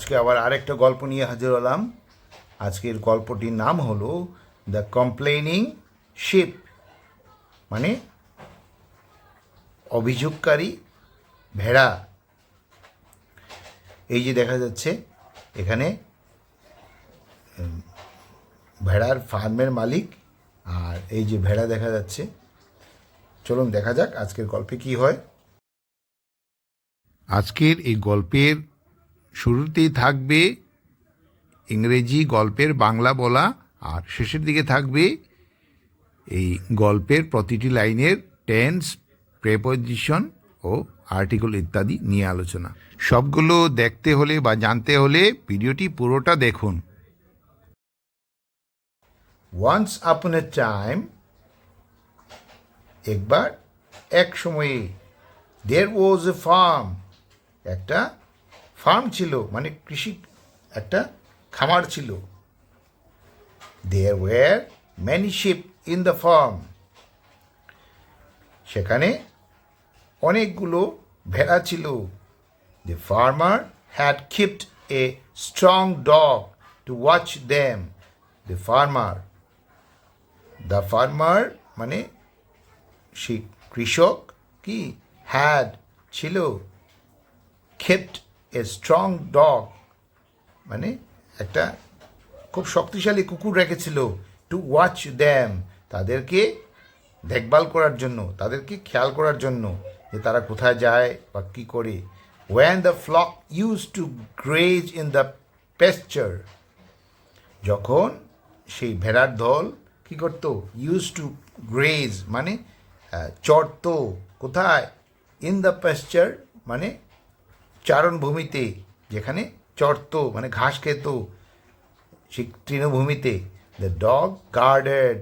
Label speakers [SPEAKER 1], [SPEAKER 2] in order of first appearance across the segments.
[SPEAKER 1] আজকে আবার আরেকটা গল্প নিয়ে হাজির হলাম। আজকের গল্পটির নাম হলো দ্য কমপ্লেনিং শিপ মানে অভিযোগকারী ভেড়া। এই যে দেখা যাচ্ছে, এখানে ভেড়ার ফার্মের মালিক আর এই যে ভেড়া দেখা যাচ্ছে। চলুন দেখা যাক আজকের গল্পে কি হয়। আজকের এই গল্পের শুরুতেই থাকবে ইংরেজি গল্পের বাংলা বলা, আর শেষের দিকে থাকবে এই গল্পের প্রতিটি লাইনের টেন্স, প্রেপজিশন ও আর্টিকেল ইত্যাদি নিয়ে আলোচনা। সবগুলো দেখতে হলে বা জানতে হলে ভিডিওটি পুরোটা দেখুন। ওয়ান্স আপন এ টাইম একবার এক সময়ে দের ওয়াজ এ ফার্ম একটা ফার্ম ছিল মানে কৃষি, একটা খামার ছিল। There were many sheep in the farm সেখানে অনেকগুলো ভেড়া ছিল। The farmer had kept a strong dog to watch them the farmer the farmer মানে সেই কৃষক কি হ্যাড ছিল, kept এ স্ট্রং ডগ মানে একটা খুব শক্তিশালী কুকুর রেখেছিল টু ওয়াচ দ্যাম তাদেরকে দেখভাল করার জন্য, তাদেরকে খেয়াল করার জন্য যে তারা কোথায় যায় বা কী করে। When the flock used to graze in the pasture যখন সেই ভেড়ার দল কি করত? ইউজ টু গ্রেজ মানে চড়ত কোথায়? ইন দ্য পেস্টার মানে চারণভূমিতে, যেখানে চড়ত মানে ঘাস খেত, সেই তৃণভূমিতে the dog guarded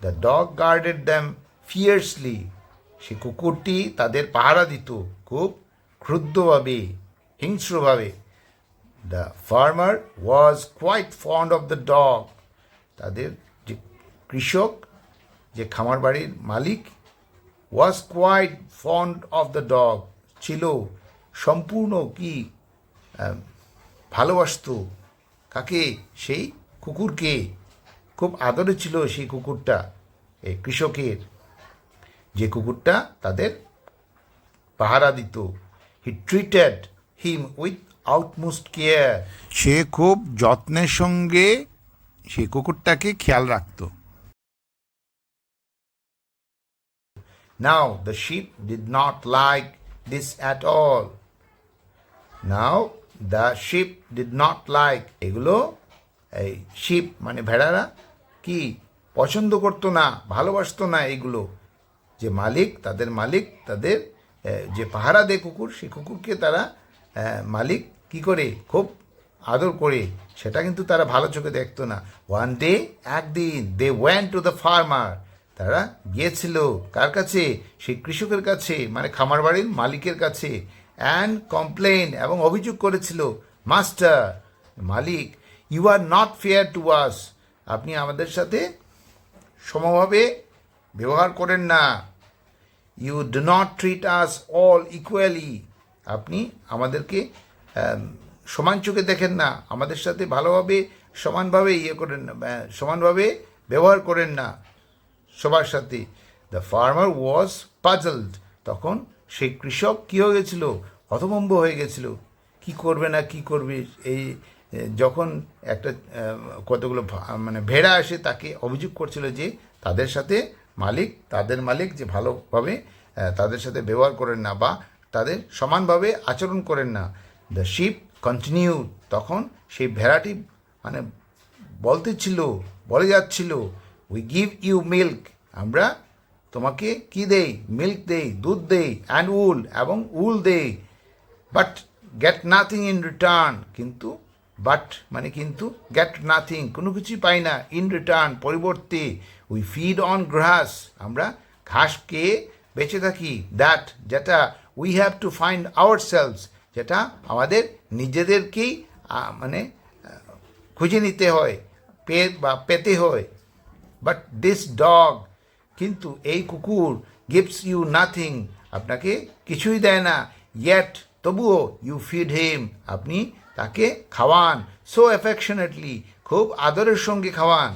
[SPEAKER 1] the dog guarded them fiercely সে কুকুরটি তাদের পাহারা দিত খুব ক্ষুদ্রভাবে হিংস্রভাবে। The farmer was quite fond of the dog তাদের যে কৃষক, যে খামার বাড়ির মালিক was quite fond of the dog ছিল। সম্পূর্ণ কি ভালোবাসতো? কাকে? সেই কুকুরকে। খুব আদরে ছিল সেই কুকুরটা এই কৃষকের। যে কুকুরটা তাদের পাহারা দিত। He treated him with outmost care সে খুব যত্নের সঙ্গে সেই কুকুরটাকে খেয়াল রাখতো। Now the sheep did not like this at all. Now, the sheep did not like এগুলো। এই শিপ মানে ভেড়ারা কি পছন্দ করতো না, ভালোবাসতো না এগুলো। যে মালিক, তাদের মালিক, তাদের যে পাহারা দেয় কুকুর, সেই কুকুরকে তারা মালিক কি করে? খুব আদর করে। সেটা কিন্তু তারা ভালো চোখে দেখতো না। ওয়ান ডে একদিন they went to the farmer তারা গিয়েছিল কার কাছে? সেই কৃষকের কাছে মানে খামার বাড়ির মালিকের কাছে। অ্যান্ড কমপ্লেন এবং অভিযোগ করেছিল master Malik you are not fair to us আপনি আমাদের সাথে সমভাবে ব্যবহার করেন না। You do not treat us all equally আপনি আমাদেরকে সমান চোখে দেখেন না। আমাদের সাথে ভালোভাবে, সমানভাবে ইয়ে করেন না সমানভাবে ব্যবহার করেন না সবার সাথে। দ্য ফার্মার ওয়াজ পাজলড তখন সেই কৃষক কী হয়ে গেছিল? হতভম্ব হয়ে গেছিল। কি করবে না, কি করবে? এই যখন একটা কতগুলো মানে ভেড়া আসে, তাকে অভিযোগ করছিল যে তাদের সাথে মালিক, তাদের মালিক যে ভালোভাবে তাদের সাথে ব্যবহার করেন না বা তাদের সমানভাবে আচরণ করেন না। দ্য শিপ কন্টিনিউ তখন সেই ভেড়াটি মানে বলতে ছিল, বলে যাচ্ছিল উই গিভ ইউ মিল্ক আমরা তোমাকে কি দেই? মিল্ক দেই, দুধ দেই অ্যান্ড উল এবং উল দেই। But get nothing in return কিন্তু বাট মানে কিন্তু গেট নাথিং কোনো কিছুই পাই না ইন রিটার্ন পরিবর্তে। উই ফিড অন গ্রাস আমরা ঘাস খেয়ে বেঁচে থাকি। দ্যাট যেটা we have to find our selves যেটা আমাদের নিজেদেরকেই মানে খুঁজে নিতে হয় পে বা পেতে হয়। বাট দিস ডগ কিন্তু এই কুকুর গিভস ইউ নাথিং আপনাকে কিছুই দেয় না ইয়েট তবুও ইউ ফিড হিম আপনি তাকে খাওয়ান সো অ্যাফেকশনেটলি খুব আদরের সঙ্গে খাওয়ান।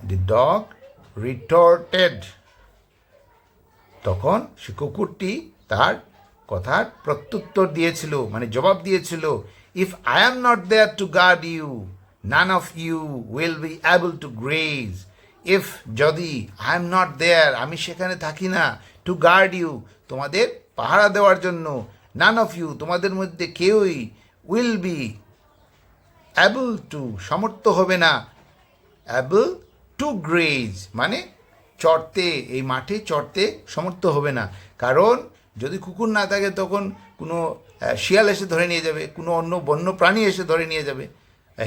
[SPEAKER 1] দি ডগ রিটর্টেড তখন সে কুকুরটি তার কথার প্রত্যুত্তর দিয়েছিল মানে জবাব দিয়েছিল if I am not there to guard you none of you will be able to graze if যদি আই এম নট দেয়ার আমি সেখানে থাকি না টু গার্ড ইউ তোমাদের পাহারা দেওয়ার জন্য নান অফ ইউ তোমাদের মধ্যে কেউই উইল বি অ্যাবল টু সমর্থ হবে না। অ্যাবল টু গ্রেজ মানে চড়তে, এই মাঠে চড়তে সমর্থ হবে না। কারণ যদি কুকুর না থাকে, তখন কোনো শিয়াল এসে ধরে নিয়ে যাবে, কোনো অন্য বন্য প্রাণী এসে ধরে নিয়ে যাবে।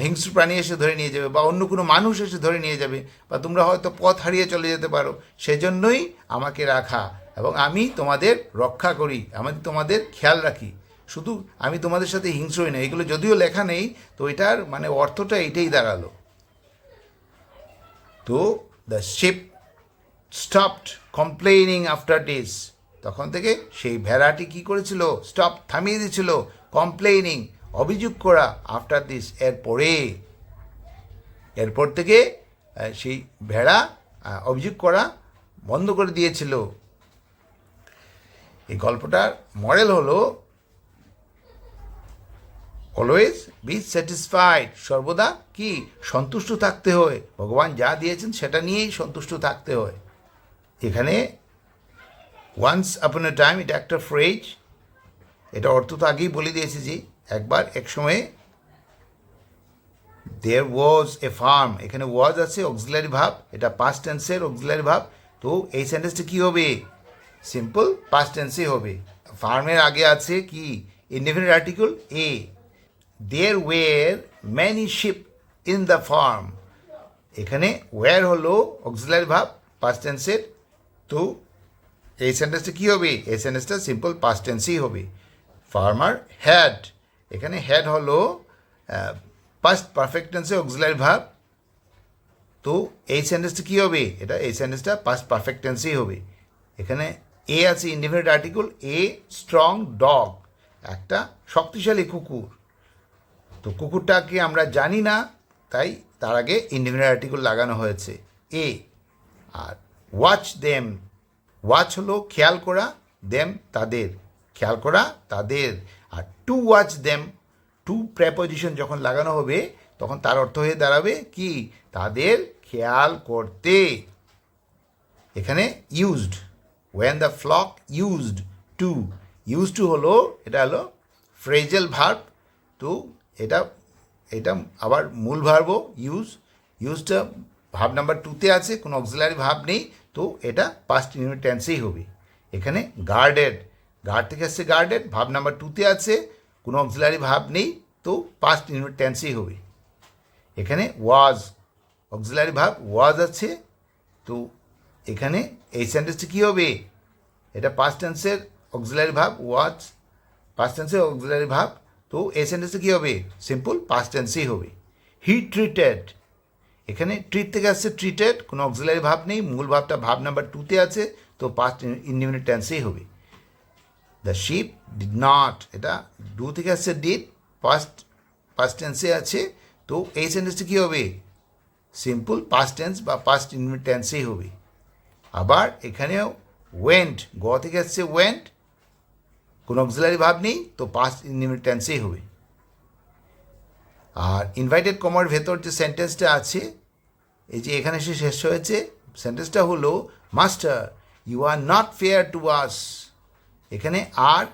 [SPEAKER 1] হিংস্র প্রাণী এসে ধরে নিয়ে যাবে বা অন্য কোনো মানুষ এসে ধরে নিয়ে যাবে বা তোমরা হয়তো পথ হারিয়ে চলে যেতে পারো, সেজন্যই আমাকে রাখা এবং আমি তোমাদের রক্ষা করি, আমি তোমাদের খেয়াল রাখি। শুধু আমি তোমাদের সাথে হিংস্রই না এগুলো যদিও লেখা নেই, তো এটার মানে অর্থটা এটাই দাঁড়াল। তো the sheep stopped complaining after this তখন থেকে সেই ভেড়াটি কি করেছিল? স্টপ থামিয়ে দিয়েছিল। কমপ্লেনিং অভিযোগ করা আফটার দিস এরপরে, এরপর থেকে সেই ভেড়া অভিযোগ করা বন্ধ করে দিয়েছিল। এই গল্পটার মডেল হলো অলওয়েজ বি স্যাটিসফাইড সর্বদা কি? সন্তুষ্ট থাকতে হয়। ভগবান যা দিয়েছেন সেটা নিয়েই সন্তুষ্ট থাকতে হয়। এখানে ওয়ান্স আপন এ টাইম এটা একটা ফ্রেজ এটা অর্থ তো আগেই বলে দিয়েছি যে একবার এক সময়ে দেয়ার ওয়াজ এ ফার্ম এখানে ওয়াজ আছে অক্সিলারি ভাব, এটা পাস্ট টেন্সের অক্সিলারি ভাব, তো এই সেন্টেন্সটা কী হবে? সিম্পল পাস্ট টেন্সে হবে। ফার্মের আগে আছে কি? Indefinite article a there were many sheep in the farm এখানে ওয়ার হলো? অক্সিলারি ভাব পাস্ট টেন্সের তো এই সেন্টেন্সটা কী হবে? এই সেন্টেন্সটা সিম্পল পাস্ট টেন্সই হবে। ফার্মার হ্যাড এখানে হ্যাড হলো পাস্ট পারফেক্ট টেন্সে অক্সিলারি ভাব তো এই সেন্টেন্সটা কী হবে? এটা এই সেন্টেন্সটা পাস্ট পারফেক্ট টেন্সেই হবে। এখানে এ আছে indefinite article a strong dog একটা শক্তিশালী কুকুর। তো কুকুরটাকে আমরা জানি না, তাই তার আগে ইন্ডিফিনিট আর্টিকেল লাগানো হয়েছে এ আর ওয়াচ দেম ওয়াচ হলো খেয়াল করা দেম তাদের। খেয়াল করা, তাদের, আর to watch them to preposition যখন লাগানো হবে, তখন তার অর্থ হয়ে দাঁড়াবে কি? তাদের খেয়াল করতে। এখানে used when the flock used to use to হলো, এটা হলো ফ্রেজেল ভার্ব তো এটা এটা আবার মূল ভার্বও ইউজ ইউজটা ভাব নাম্বার টুতে আছে, কোনো অক্সিলারি ভাব নেই, তো এটা পাস্ট ইউনিট টেন্সেই হবে। এখানে গার্ডেড গার্ড থেকে আসছে গার্ডেড ভাব নাম্বার টুতে আছে, কোনো অক্সিলারি ভাব নেই, তো পাস্ট ইউনিট টেন্সেই হবে। এখানে ওয়াজ অক্সিলারি ভাব ওয়াজ আছে, তো এখানে এই সেন্টেন্সটা কী হবে? এটা পাস্ট টেন্সের অক্সিলারি ভাব ওয়াজ পাস্ট টেন্সের অক্সিলারি ভাব, তো এই সেন্টেন্সে কী হবে? সিম্পল পাস্ট টেন্সেই হবে। হি ট্রিটেড এখানে ট্রিট থেকে আসছে ট্রিটেড কোনো অক্সিলারি ভাব নেই, মূল ভাবটা ভাব নাম্বার টুতে আছে, তো পাস্ট ইন্ডিমিনেট টেন্সেই হবে। দ্য শিপ ডিড নট এটা ডু থেকে আসছে ডিড পাস্ট পাস্ট টেন্সে আছে, তো এই সেন্টেন্সটা কী হবে? সিম্পল পাস্ট টেন্স বা পাস্ট ইন্ডিমিনেট টেন্সেই হবে। আবার এখানেও ওয়েন্ট গ থেকে আসছে ওয়েন্ট কোনো অক্সিলারি ভাব নেই, তো পাস্ট ইন্ডিমিনেট টেন্সেই হবে। আর ইনভাইটেড কমার ভেতর যে সেন্টেন্সটা আছে, এই যে এখানে এসে শেষ হয়েছে সেন্টেন্সটা হলো master you are not fair to us এখানে আর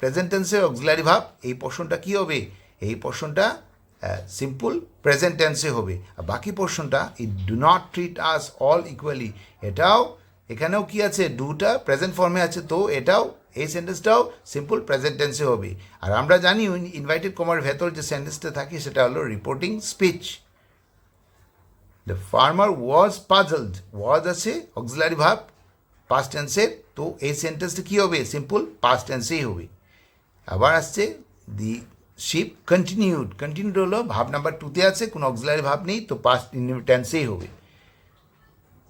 [SPEAKER 1] প্রেজেন্ট টেন্সের অক্সিলারি ভাব, এই পোর্শনটা কী হবে? এই পোর্শনটা সিম্পল প্রেজেন্ট টেন্সে হবে। আর বাকি পোর্শনটা it do not treat us all equally এটাও, এখানেও কি আছে? ডুটা প্রেজেন্ট ফর্মে আছে, তো এটাও, এই সেন্টেন্সটাও সিম্পল প্রেজেন্ট টেন্সে হবে। আর আমরা জানি ইনভাইটেড কমার ভেতর যে সেন্টেন্সটা থাকে, সেটা হলো reporting speech the farmer was puzzled was আছে অক্সিলারি ভাব। পাস্ট টেন্সের তো এই সেন্টেন্সটা কী হবে? সিম্পল পাস্ট টেন্সেই হবে। আবার আসছে দি শিপ কন্টিনিউড কন্টিনিউড হলো ভাব নাম্বার টুতে আছে, কোনো অক্সিলারি ভাব নেই, তো পাস্ট টেন্সেই হবে।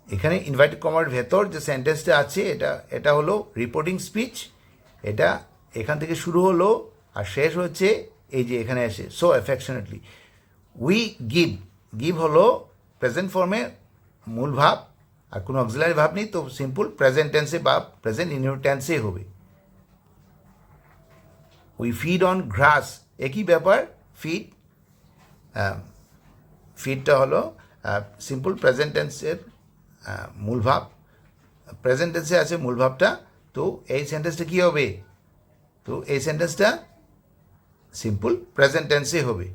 [SPEAKER 1] এখানে ইনভাইটেড কমার ভেতর যে সেন্টেন্সটা আছে, এটা এটা হলো রিপোর্টিং স্পিচ এটা এখান থেকে শুরু হলো আর শেষ হচ্ছে এই যে এখানে এসে। So affectionately we give give হলো প্রেজেন্ট ফর্মে মূল ভাব। আর কোনো অক্সিলারি ভাব নেই, তো সিম্পল প্রেজেন্ট টেন্সে বা প্রেজেন্ট ইনিউ টেন্সে হবে। উই ফিড অন ঘ্রাস একই ব্যাপার ফিড ফিডটা হলো সিম্পল প্রেজেন্ট টেন্সের মূল ভাব। প্রেজেন্ট টেন্সে আছে মূল ভাবটা, তো এই সেন্টেন্সটা কী হবে? তো এই সেন্টেন্সটা সিম্পল প্রেজেন্ট টেন্সে হবে।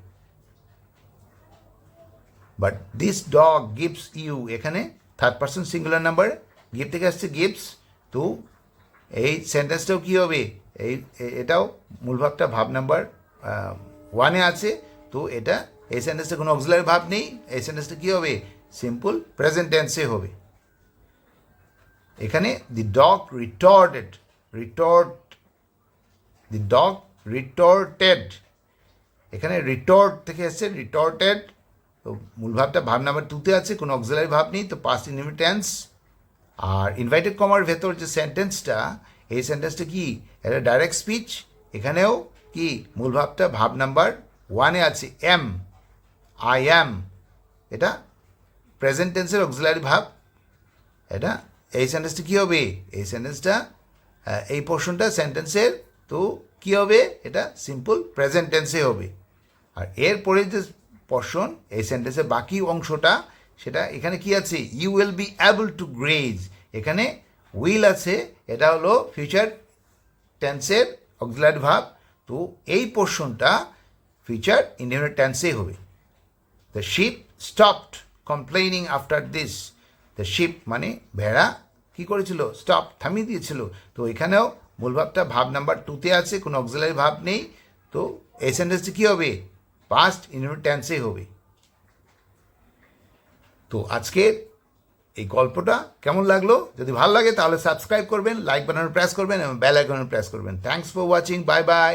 [SPEAKER 1] But this dog gives you এখানে third person singular number give থেকে আসছে গিভস তো এই সেন্টেন্সটাও কী হবে? এই এটাও মূল ভাবটা ভাব নাম্বার ওয়ানে আছে। তো এটা, এই সেন্টেন্সটা কোনো অক্সিলারি ভাব নেই। এই সেন্টেন্সটা কী হবে? সিম্পল প্রেজেন্ট টেন্সে হবে। এখানে দি ডগ রিটর্ডেড রিটর্ড দি ডগ রিটর্টেড এখানে রিটর্ট থেকে এসছে রিটর্টেড তো মূল ভাবটা ভাব নাম্বার টুতে আছে, কোনো অক্সিলারি ভাব নেই, তো পাস্ট ইনভিটেন্স আর ইনভাইটেড কমার ভেতর যে সেন্টেন্সটা এই সেন্টেন্সটা কি? এটা ডাইরেক্ট স্পিচ এখানেও কি? মূল ভাবটা ভাব নাম্বার ওয়ানে আছে এম আই অ্যাম এটা প্রেজেন্ট টেন্সের অক্সিলারি ভাব। এটা, এই সেন্টেন্সটা কী হবে? এই সেন্টেন্সটা এই পোর্শনটা সেন্টেন্সের তো কী হবে? এটা সিম্পল প্রেজেন্ট টেন্সে হবে। আর এরপরে যে পোর্শন এই সেন্টেন্সের বাকি অংশটা, সেটা এখানে কি আছে? You will be able to graze এখানে উইল আছে, এটা হলো ফিউচার টেন্সের অক্সিলারি ভাব। তো এই পোর্শনটা ফিউচার ইন্ডিয়ানের টেন্সে হবে। The sheep stopped complaining after this the sheep মানে ভেড়া কি করেছিল? স্টপ থামিয়ে দিয়েছিল। তো এখানেও মূল ভাবটা ভাব নাম্বার টুতে আছে, কোনো অক্সিলারি ভাব নেই। তো এই সেন্টেন্সটি কী হবে? পাস্ট ইনভিট টেন্সে হবে। তো আজকের এই গল্পটা কেমন লাগল? যদি ভালো লাগে তাহলে সাবস্ক্রাইব করবেন লাইক বানানোর প্রেস করবেন এবং বেল আইকনের প্রেস করবেন। Thanks for watching bye bye